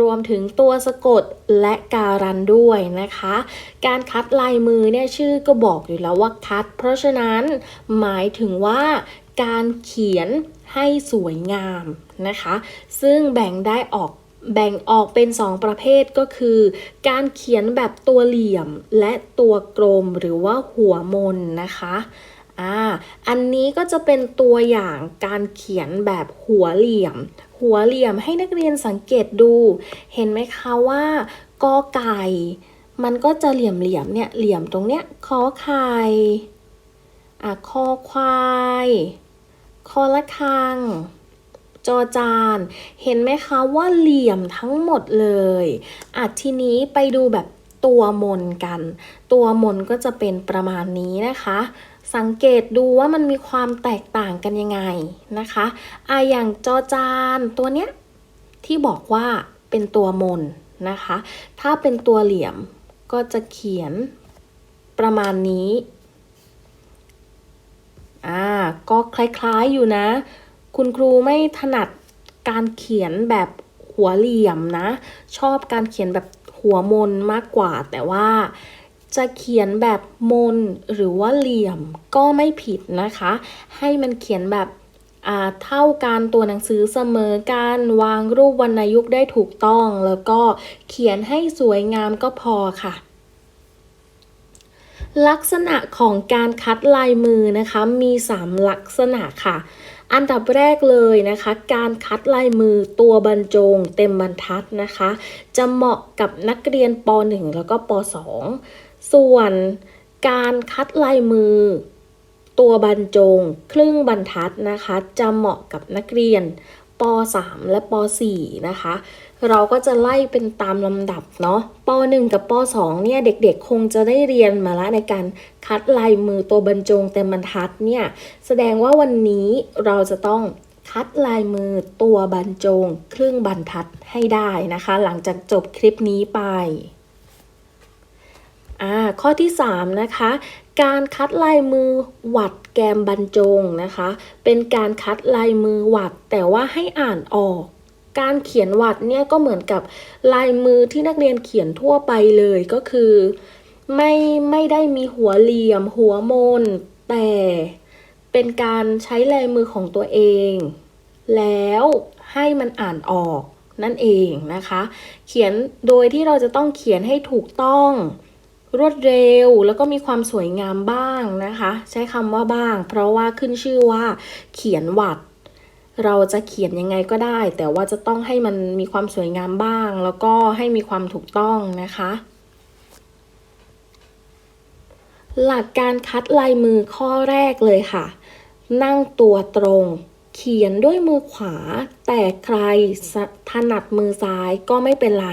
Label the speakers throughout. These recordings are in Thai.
Speaker 1: รวมถึงตัวสะกดและการันด้วยนะคะ การคัดลายมือเนี่ยชื่อก็บอกอยู่แล้วว่าคัด เพราะฉะนั้นหมายถึงว่าการเขียนให้สวยงามนะคะ ซึ่งแบ่งได้ออกแบ่งออกเป็น 2 ประเภทก็คือ การเขียนแบบตัวเหลี่ยมและตัวกลมหรือว่าหัวมนนะคะอ่าอันนี้ก็จะเป็นตัวอย่างการเขียนแบบหัวเหลี่ยม หัวเหลี่ยมให้นักเรียนสังเกตดู เห็นไหมคะว่ากอไก่ มันก็จะเหลี่ยมเหลี่ยมๆเนี่ยเหลี่ยมตรงเนี้ยคอไข่อะคอควายคอละคัง จอจาน เห็นไหมคะว่าเหลี่ยมทั้งหมดเลยอะทีนี้ไปดูแบบ ตัวมนกัน ตัวมนก็จะเป็นประมาณนี้นะคะ สังเกตดูว่ามันมีความแตกต่างกันยังไงนะคะอะอย่างจอจานตัวเนี้ยที่บอกว่าเป็นตัวมนนะคะ ถ้าเป็นตัวเหลี่ยมก็จะเขียนประมาณนี้อ่าก็คล้ายๆอยู่นะ คุณครูไม่ถนัดการเขียนแบบหัวเหลี่ยมนะ ชอบการเขียนแบบ หัวมนมากกว่า แต่ว่าจะเขียนแบบมนหรือว่าเหลี่ยมก็ไม่ผิดนะคะ ให้มันเขียนแบบอ่าเท่ากันตัวหนังสือเสมอกันวางรูปวรรณยุกต์ได้ถูกต้อง แล้วก็เขียนให้สวยงามก็พอค่ะ ลักษณะของการคัดลายมือนะคะมี 3 ลักษณะค่ะ อันดับแรกเลยนะคะ การคัดลายมือตัวบรรจงเต็มบรรทัดนะคะ จะเหมาะกับนักเรียนป .1 แล้วก็ป .2 ส่วนการคัดลายมือ ตัวบรรจงครึ่งบรรทัดนะคะ จะเหมาะกับนักเรียนป .3 และป .4 นะคะ เราก็จะไล่เป็นตามลำดับเนาะป .1 กับป .2 เนี่ยเด็กๆ คงจะได้เรียนมาแล้วในการคัดลายมือตัวบรรจงเต็มบรรทัดเนี่ยแสดงว่าวันนี้เราจะต้องคัดลายมือตัวบรรจงครึ่งบรรทัดให้ได้นะคะ หลังจากจบคลิปนี้ไปอ่าข้อที่ 3 นะคะ การคัดลายมือหวัดแกมบรรจงนะคะ เป็นการคัดลายมือหวัดแต่ว่าให้อ่านออก การเขียนวัดเนี่ยก็เหมือนกับลายมือที่นักเรียนเขียนทั่วไปเลยก็คือ ไม่ไม่ได้มีหัวเหลี่ยม หัวมน แต่เป็นการใช้ลายมือของตัวเอง แล้วให้มันอ่านออกนั่นเองนะคะ เขียนโดยที่เราจะต้องเขียนให้ถูกต้องรวดเร็วแล้วก็มีความสวยงามบ้างนะคะ ใช้คำว่าบ้าง เพราะว่าขึ้นชื่อว่าเขียนวัด เราจะเขียนยังไงก็ได้ แต่ว่าจะต้องให้มันมีความสวยงามบ้าง แล้วก็ให้มีความถูกต้องนะคะ หลักการคัดลายมือข้อแรกเลยค่ะ นั่งตัวตรง เขียนด้วยมือขวา แต่ใครถนัดมือซ้ายก็ไม่เป็นไร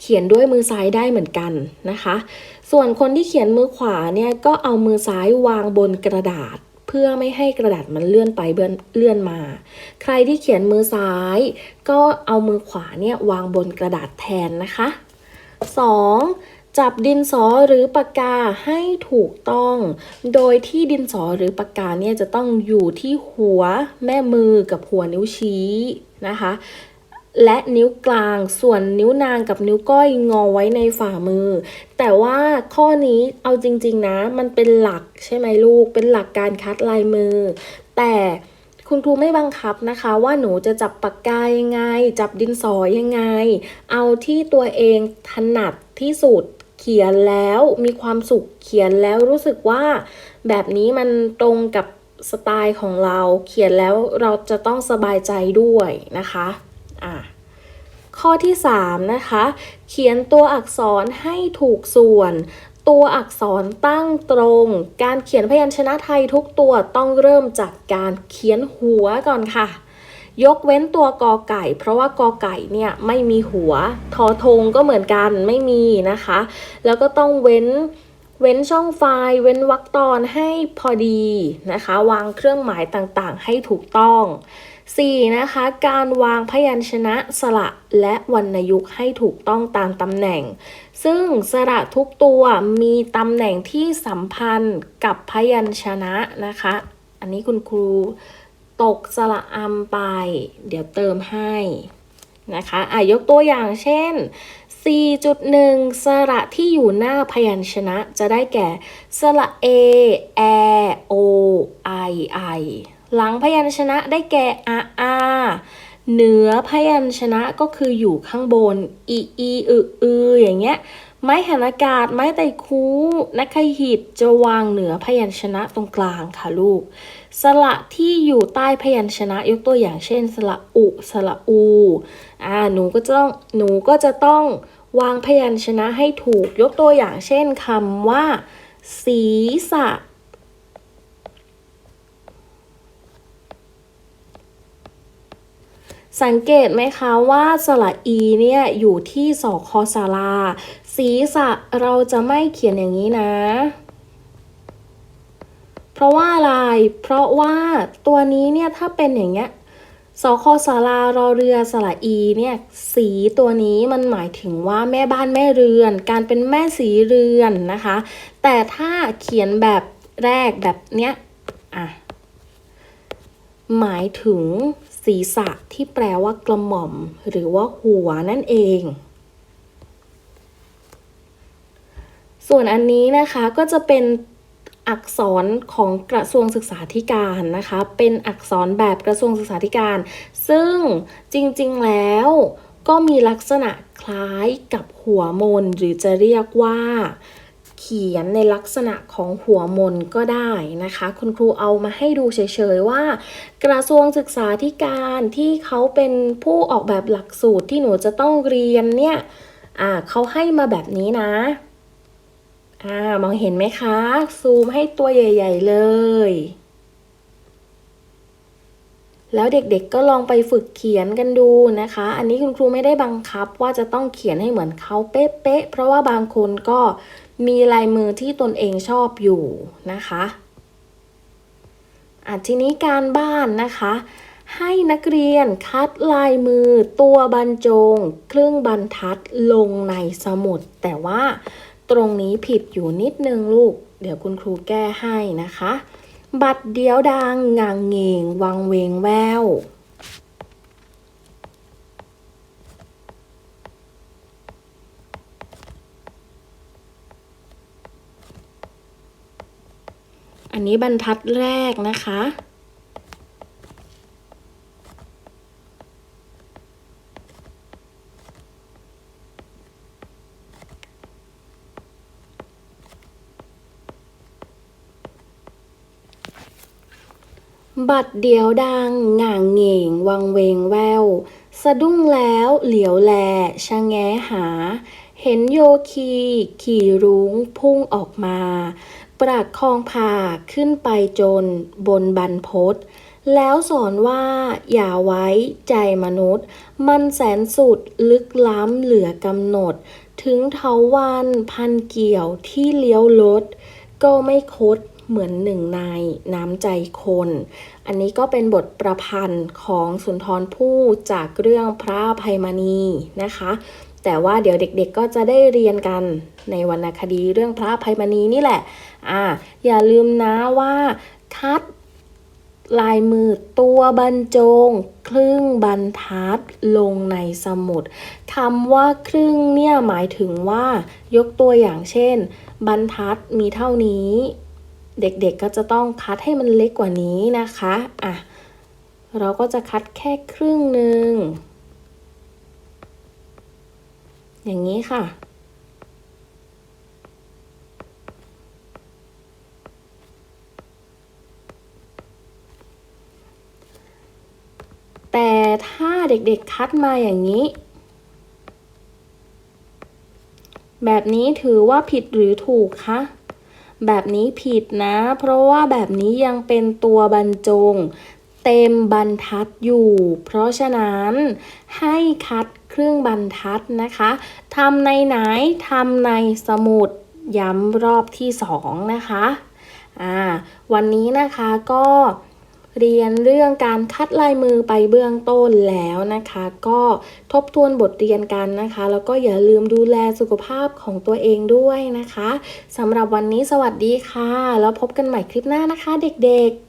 Speaker 1: เขียนด้วยมือซ้ายได้เหมือนกันนะคะ ส่วนคนที่เขียนมือขวาเนี่ยก็เอามือซ้ายวางบนกระดาษ พื่อไม่ให้กระดาษมันเลื่อนไปเลื่อนเลื่อนมา ใครที่เขียนมือซ้าย ก็เอามือขวาเนี่ยวางบนกระดาษแทนนะคะ 2. จับดินสอหรือปากกาให้ถูกต้อง โดยที่ดินสอหรือปากกาเนี่ยจะต้องอยู่ที่หัวแม่มือกับหัวนิ้วชี้นะคะ และนิ้วกลางส่วนนิ้วนางกับนิ้วก้อยงอไว้ในฝ่ามือ แต่ว่าข้อนี้เอาจริง ๆ นะ มันเป็นหลักใช่ไหมลูก เป็นหลักการคัดลายมือ แต่คุณครูไม่บังคับนะคะว่าหนูจะจับปากกายังไง จับดินสอยังไง เอาที่ตัวเองถนัดที่สุดเขียนแล้วมีความสุขเขียนแล้วรู้สึกว่า แบบนี้มันตรงกับสไตล์ของเราเขียนแล้วเราจะต้องสบายใจด้วยนะคะ อะ ข้อที่ 3 นะคะ เขียนตัวอักษรให้ถูกส่วน ตัวอักษรตั้งตรง การเขียนพยัญชนะไทยทุกตัวต้องเริ่มจากการเขียนหัวก่อนค่ะยกเว้นตัวกอไก่ เพราะว่ากอไก่เนี่ยไม่มีหัว ทอทงก็เหมือนกันไม่มีนะคะ แล้วก็ต้องเว้นเว้นช่องไฟล์เว้นวรรคตอนให้พอดีนะคะ วางเครื่องหมายต่างๆ ให้ถูกต้อง 4. นะคะ การวางพยัญชนะสระและวรรณยุกต์ให้ถูกต้องตามตำแหน่ง ซึ่งสระทุกตัวมีตำแหน่งที่สัมพันธ์กับพยัญชนะนะคะ อันนี้คุณครูตกสระอำไป เดี๋ยวเติมให้นะคะอะยกตัวอย่างเช่น 4.1 สระที่อยู่หน้าพยัญชนะจะได้แก่ สระ A a o i i หลังพยัญชนะได้แก่ a a เหนือพยัญชนะก็คืออยู่ข้างบน อีอีอึอืออย่างเงี้ย ไม้หันอากาศ ไม้ไตคูนักขหิตจะวางเหนือพยัญชนะตรงกลางค่ะลูก สระที่อยู่ใต้พยัญชนะยกตัวอย่างเช่น สระอุ สระอู อ่า หนูก็จะต้อง หนูก็จะต้องวางพยัญชนะให้ถูก ยกตัวอย่างเช่นคำว่า ศีรษะ สังเกตไหมคะว่าสระอีเนี่ยอยู่ที่สอคอสาราศีรษะเราจะไม่เขียนอย่างนี้นะ เพราะว่าอะไร เพราะว่าตัวนี้เนี่ยถ้าเป็นอย่างเงี้ยสอคอสารารอเรือสระอีเนี่ยสีตัวนี้มันหมายถึงว่าแม่บ้านแม่เรือน การเป็นแม่สีเรือนนะคะ แต่ถ้าเขียนแบบแรกแบบเนี้ยอะ หมายถึงศีรษะที่แปลว่ากระหม่อม หรือว่าหัวนั่นเอง ส่วนอันนี้นะคะก็จะเป็นอักษรของกระทรวงศึกษาธิการนะคะ เป็นอักษรแบบกระทรวงศึกษาธิการ ซึ่งจริงๆแล้วก็มีลักษณะคล้ายกับหัวมนหรือจะเรียกว่า เขียนในลักษณะของหัวมนก็ได้นะคะ คุณครูเอามาให้ดูเฉยๆว่า กระทรวงศึกษาธิการที่เขาเป็นผู้ออกแบบหลักสูตรที่หนูจะต้องเรียนเนี่ยอ่าเขาให้มาแบบนี้นะอ่ามองเห็นไหมคะ ซูมให้ตัวใหญ่ ๆ เลยแล้วเด็กๆก็ลองไปฝึกเขียนกันดูนะคะ อันนี้คุณครูไม่ได้บังคับว่าจะต้องเขียนให้เหมือนเขาเป๊ะๆ เพราะว่าบางคนก็ มีลายมือที่ตนเองชอบอยู่นะคะอะทีนี้การบ้านนะคะ ให้นักเรียนคัดลายมือตัวบรรจง ครึ่งบรรทัดลงในสมุด แต่ว่าตรงนี้ผิดอยู่นิดนึงลูก เดี๋ยวคุณครูแก้ให้นะคะ บัดเดียวดังงางเงงวังเวงแวว นี้บรรทัดแรกนะคะ บัดเดียวดังหง่างเหง่ง วังเวงแวว สะดุ้งแล้วเหลียวแลชะแงหาเห็นโยคี ขี่รุ้งพุ่งออกมา ปรักคองผาขึ้นไปจนบนบรรพศแล้วสอนว่าอย่าไว้ใจมนุษย์ มันแสนสุดลึกล้ำเหลือกำหนด ถึงเทาวันพันเกี่ยวที่เลี้ยวลด ก็ไม่คดเหมือนหนึ่งในน้ำใจคน อันนี้ก็เป็นบทประพันธ์ของสุนทรภู่จากเรื่องพระภัยมณีนะคะ แต่ว่าเดี๋ยวเด็กๆก็จะได้เรียนกันในวรรณคดีเรื่องพระอภัยมณีนี่แหละอ่าอย่าลืมนะว่าคัดลายมือตัวบรรจง ครึ่งบรรทัดลงในสมุดคำว่าครึ่งเนี่ยหมายถึงว่า ยกตัวอย่างเช่น บรรทัดมีเท่านี้ เด็กๆก็จะต้องคัดให้มันเล็กกว่านี้นะคะอะเราก็จะคัดแค่ครึ่งหนึ่ง อย่างนี้ค่ะ แต่ถ้าเด็กๆคัดมาอย่างนี้ แบบนี้ถือว่าผิดหรือถูกคะแบบนี้ผิดนะ เพราะว่าแบบนี้ยังเป็นตัวบรรจง เต็มบรรทัดอยู่ เพราะฉะนั้นให้คัด ครึ่งบรรทัดนะคะทำในไหนทำในสมุดย้ำรอบที่สองนะคะอ่าวันนี้นะคะก็เรียนเรื่องการคัดลายมือไปเบื้องต้นแล้วนะคะ ก็ทบทวนบทเรียนกันนะคะ แล้วก็อย่าลืมดูแลสุขภาพของตัวเองด้วยนะคะสำหรับวันนี้สวัสดีค่ะ แล้วพบกันใหม่คลิปหน้านะคะเด็กๆ